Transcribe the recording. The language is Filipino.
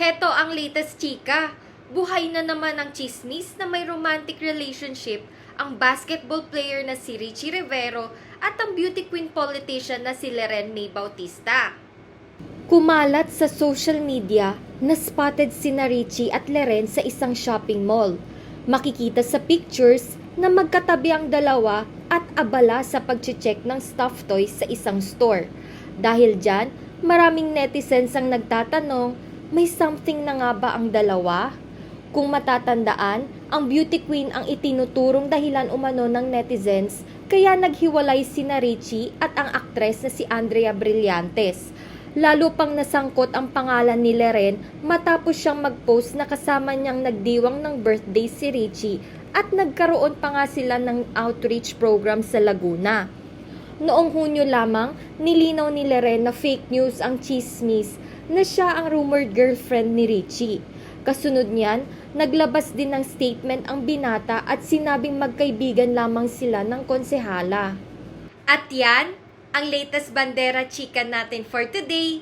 Heto ang latest chika. Buhay na naman ang chismis na may romantic relationship ang basketball player na si Richie Rivero at ang beauty queen politician na si Leren May Bautista. Kumalat sa social media na spotted si Richie at Leren sa isang shopping mall. Makikita sa pictures na magkatabi ang dalawa at abala sa pag-check ng stuffed toys sa isang store. Dahil dyan, maraming netizens ang nagtatanong, may something na nga ba ang dalawa? Kung matatandaan, ang beauty queen ang itinuturong dahilan umano ng netizens kaya naghiwalay si Richie at ang aktres na si Andrea Brillantes. Lalo pang nasangkot ang pangalan ni Leren matapos siyang mag-post na kasama niyang nagdiwang ng birthday si Richie at nagkaroon pa nga sila ng outreach program sa Laguna. Noong Hunyo lamang, nilinaw ni Leren na fake news ang chismis na siya ang rumored girlfriend ni Richie. Kasunod niyan, naglabas din ng statement ang binata at sinabing magkaibigan lamang sila ng konsehala. At yan, ang latest bandera chika natin for today.